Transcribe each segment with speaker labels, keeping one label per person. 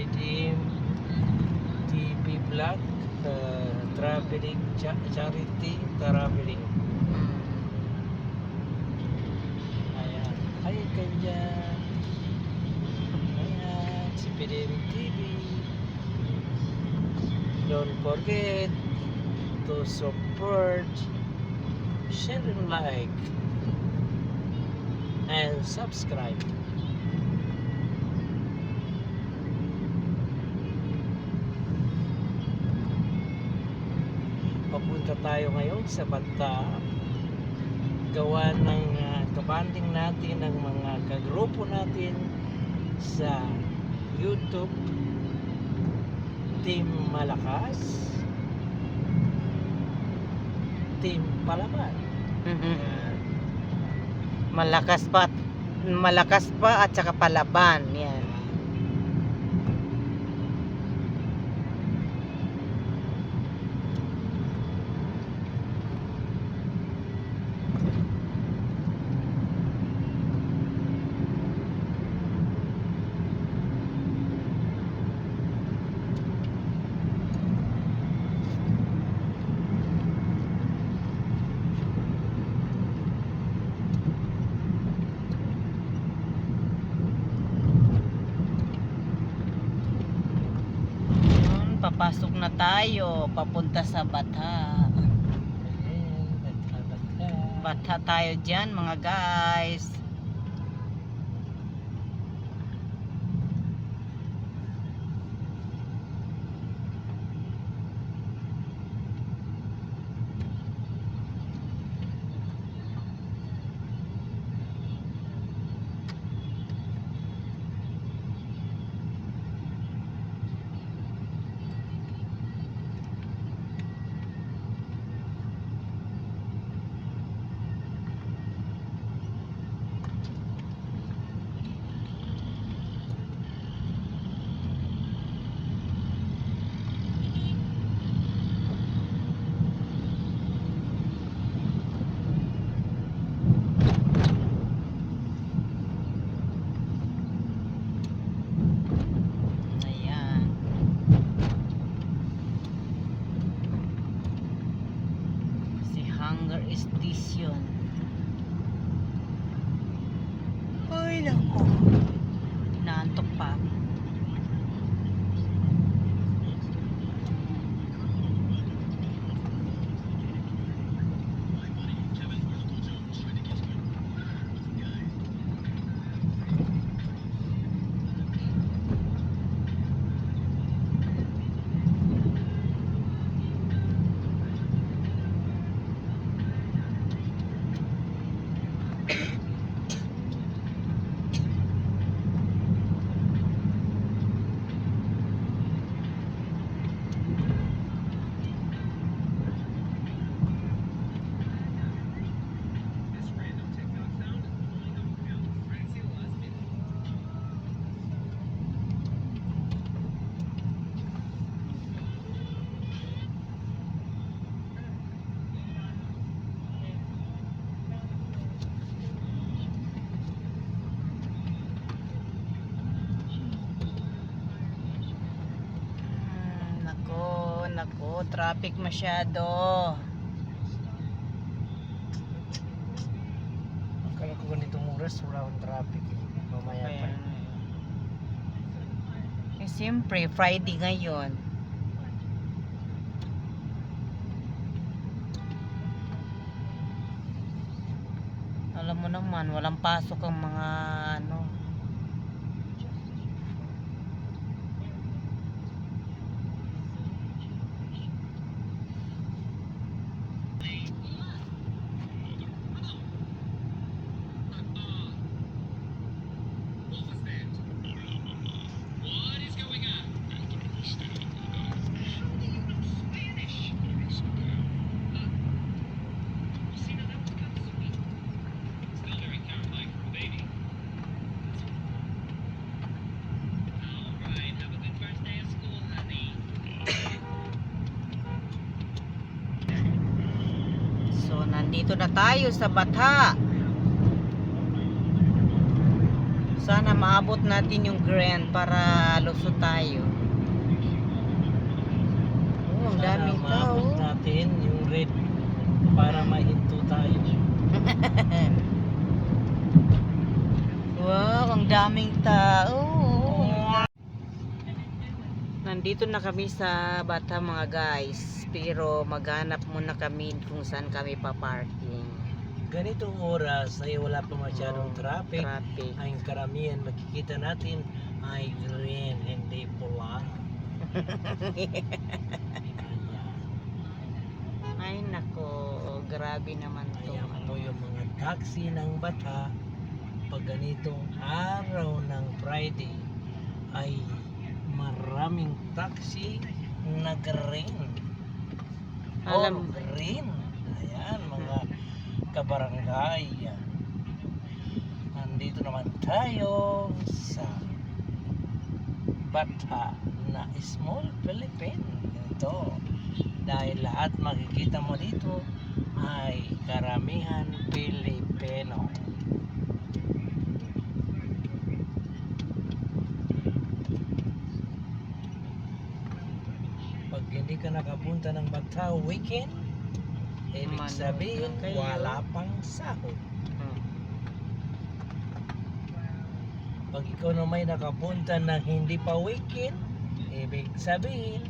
Speaker 1: PDM TV Vlog, uh, Traveling Cha- Charity Traveling. Ayan. Kayo dyan. Ayan. Si PDM TV. Don't forget to support, share and like, and subscribe. Papunta tayo ngayon sa Banta gawa ng uh, kabanding natin ng mga kagrupo natin sa YouTube Team Malakas Team Palaban
Speaker 2: Mhm.
Speaker 1: Ayan.
Speaker 2: Malakas pa malakas pa at saka palaban. Yan. Yun, papasok na tayo papunta sa Batha. Batha tayo dyan mga guys. Ayan. Si Hunger Station. Ay, nako. Naantok pa ako. Hmm, nako, nako, traffic masyado.
Speaker 1: Akala ko ganitong oras wala akong traffic eh. Mamaya pa.
Speaker 2: Eh, siyempre, Friday ngayon. Alam mo naman, walang pasok ang mga ano. Thank you. Nandito na tayo sa Bata. Sana maabot natin yung grand para lusot tayo. Oh, ang
Speaker 1: Sana
Speaker 2: daming
Speaker 1: maabot
Speaker 2: tao.
Speaker 1: natin yung red para mahinto tayo.
Speaker 2: Wow, ang daming tao. Nandito na kami sa Bata mga guys. Pero maghanap muna kami kung saan kami paparking.
Speaker 1: Ganitong oras ay wala pa masyadong
Speaker 2: Oh,
Speaker 1: traffic.
Speaker 2: Traffic.
Speaker 1: Ang karamihan makikita natin ay green, hindi pula.
Speaker 2: Ay nako, grabe naman to.
Speaker 1: Ayan po yung mga taxi ng bata pag ganitong araw ng Friday ay maraming taxi na green.
Speaker 2: Alam,
Speaker 1: green. Ayan, mga kabarangay. Nandito naman tayo sa Bata na Small Philippine. Ito. Dahil lahat makikita mo dito ay karamihan Pilipino. Pag hindi ka nakapunta ng Bata weekend, ibig
Speaker 2: Manood
Speaker 1: sabihin
Speaker 2: lang kayo.
Speaker 1: wala pang sahod.
Speaker 2: hmm.
Speaker 1: Pag ikaw na may nakapunta ng hindi pa weekend, ibig sabihin,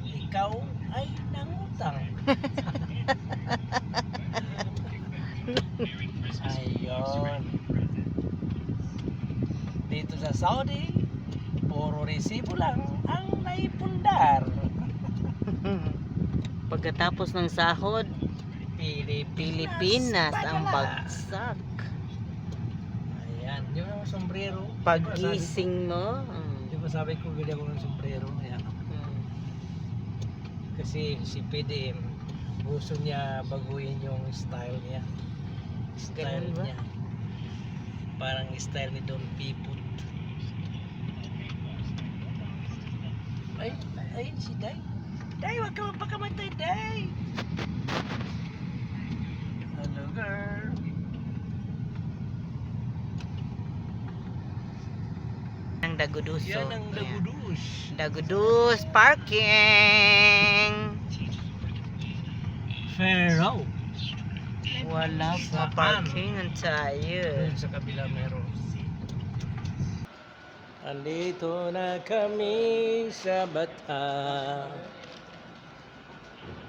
Speaker 1: ikaw ay nangutang. Ayun. Dito sa Saudi, puro resibo lang ang naipundar.
Speaker 2: Pagkatapos ng sahod,
Speaker 1: Pilipinas,
Speaker 2: Pilipinas ang bagsak.
Speaker 1: Ayan, yung mga sombrero.
Speaker 2: Pagising mo,
Speaker 1: Di
Speaker 2: hmm.
Speaker 1: ba sabi ko, bili ako ng sombrero. Ayan.
Speaker 2: Hmm.
Speaker 1: Kasi si PDM, gusto niya baguhin yung style niya. Style
Speaker 2: Ganun ba?
Speaker 1: niya. Parang style ni Don Piput. Ay, ayun si Day. Day, wag ka magpakamatay, Day! Hello, girl.
Speaker 2: Ang Daguduso.
Speaker 1: Yan ang
Speaker 2: Ayan.
Speaker 1: dagudus.
Speaker 2: Dagudus parking.
Speaker 1: Pharaoh.
Speaker 2: Wala pa
Speaker 1: Saan?
Speaker 2: parkingan tayo.
Speaker 1: Doon sa kabila meron. Andito na kami sa Bata.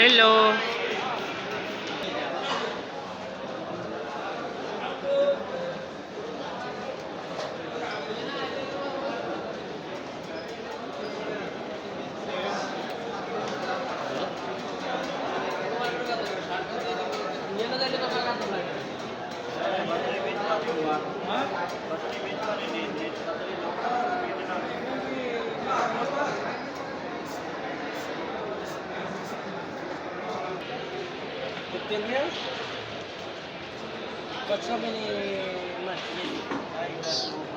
Speaker 2: Hello.
Speaker 1: Fifteen years? But so many?
Speaker 3: Ang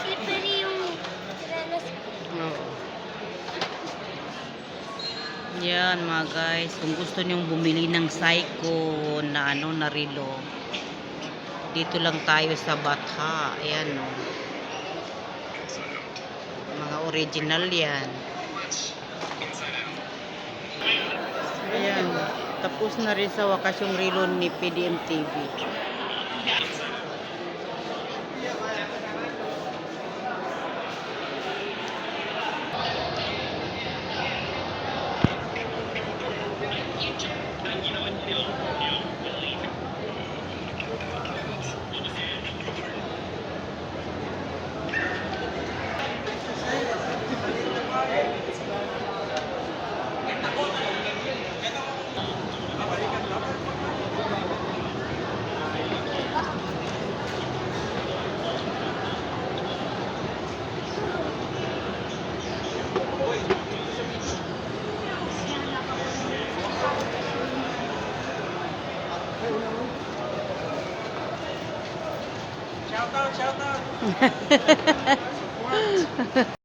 Speaker 3: slippery yung trenas.
Speaker 2: Oo. Yan mga guys, kung gusto nyong bumili ng Psycho na ano na relo, dito lang tayo sa Batha. Ayan o. Mga original yan. Ayan. Tapos na rin sa wakas yung relo ni PDM TV.
Speaker 1: Shout out, shout out.